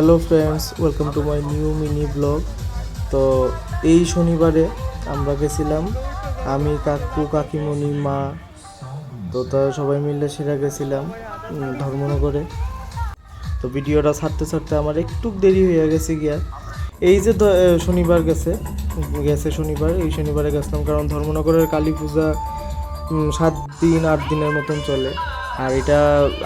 Hello friends welcome to my new mini blog তো এই শনিবারে আমরা গেছিলাম, আমি, কাকু, কাকিমণি, মা, তো তারা সবাই মিলে সেরা গেছিলাম ধর্মনগরে। তো ভিডিওটা ছাড়তে ছাড়তে আমার একটু দেরি হয়ে গেছে গিয়া। এই যে শনিবার গেছে গেছে শনিবার, এই শনিবারে গেছিলাম কারণ ধর্মনগরের কালী পূজা সাত দিন, আট দিনের মতন চলে। আর এটা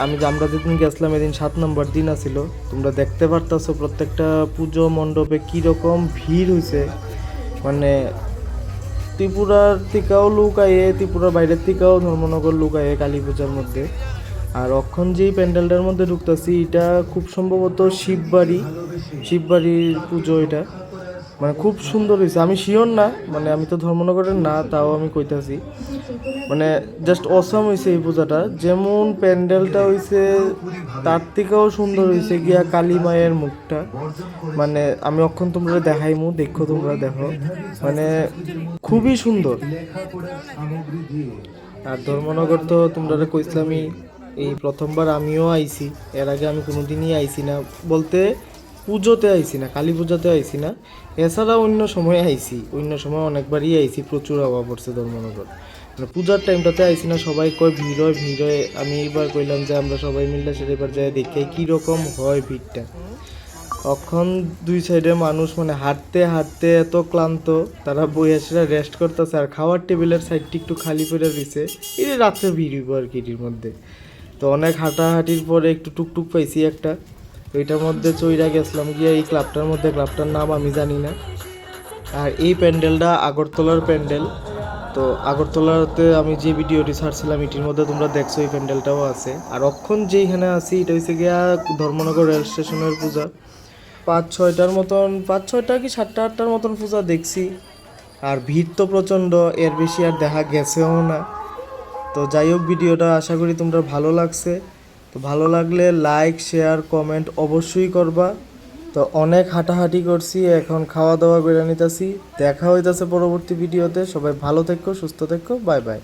আমি আমরা যেদিন গেছিলাম, এদিন সাত নম্বর দিন আছিল। তোমরা দেখতে পারতাছো প্রত্যেকটা পুজো মণ্ডপে কীরকম ভিড় হয়েছে মানে ত্রিপুরার থেকেও লোক আয়ে, ত্রিপুরার বাইরের থেকেও ধর্মনগর লোক আয়ে কালী পূজার মধ্যে। আর অক্ষণ যেই প্যান্ডেলটার মধ্যে ঢুকতেছি, এটা খুব সম্ভবত শিববাড়ি। শিববাড়ির পুজো এটা। মানে খুব সুন্দর হয়েছে। আমি শিওর না মানে আমি তো ধর্মনগরের না, তাও আমি কইতাছি। মানে জাস্ট অসাম হয়েছে এই পূজাটা। যেমন প্যান্ডেলটা হয়েছে তার থেকেও সুন্দর হয়েছে গিয়া কালী মায়ের মুখটা। মানে আমি অক্ষণ তোমরা দেখাইমু, দেখো তোমরা, দেখো। মানে খুবই সুন্দর। আর ধর্মনগর তো তোমরা কইসলামই এই প্রথমবার আমিও আইছি। এর আগে আমি কোনোদিনই আইছি না। বলতে পুজোতে আইছি না, কালী পূজাতে আইছি না। এছাড়া অন্য সময় আইছি, অন্য সময় অনেকবারই আইছি, প্রচুর অভাব পড়ছে ধর্মনগর। মানে পূজার টাইমটাতে আইছি না, সবাই কয় ভিড় হয় ভিড় হয়। আমি এবার কইলাম যে আমরা সবাই মিললে সেটা এবার যাই দেখে কীরকম হয় ভিড়টা। তখন দুই সাইডে মানুষ মানে হাঁটতে হাঁটতে এত ক্লান্ত, তারা বইয়া সেটা রেস্ট করতেছে আর খাওয়ার টেবিলের সাইডটি একটু খালি করে দিছে। এই রাত্রে ভিড় হইব আর কি এটির মধ্যে। তো অনেক হাঁটাহাঁটির পরে একটু টুকটুক পাইছি একটা। ওইটার মধ্যে চইরা গেছিলাম, গিয়ে এই ক্লাবটার মধ্যে, ক্লাবটার নাম আমি জানি না। আর এই প্যান্ডেলটা আগরতলার প্যান্ডেল। তো আগরতলাতে আমি যে ভিডিওটি ছাড়ছিলাম, এটির মধ্যে তোমরা দেখছ এই প্যান্ডেলটাও আছে। আর অক্ষণ যেইখানে আছি, এটা হচ্ছে গিয়া ধর্মনগর রেল স্টেশনের পূজা। পাঁচ ছয়টার মতন, পাঁচ ছয়টা কি সাতটা আটটার মতন পূজা দেখছি। আর ভিড় তো প্রচণ্ড, এর বেশি আর দেখা গেছেও না। তো যাই হোক, ভিডিওটা আশা করি তোমরা ভালো লাগছে। তো ভালো লাগলে লাইক শেয়ার কমেন্ট অবশ্যই করবা। তো অনেক হাঁটাহাঁটি করছি, এখন খাওয়া দাওয়া বেড়ে নিতেছি। দেখা হইতাছে পরবর্তী ভিডিওতে। সবাই ভালো থেকো, সুস্থ থেকো বাই বাই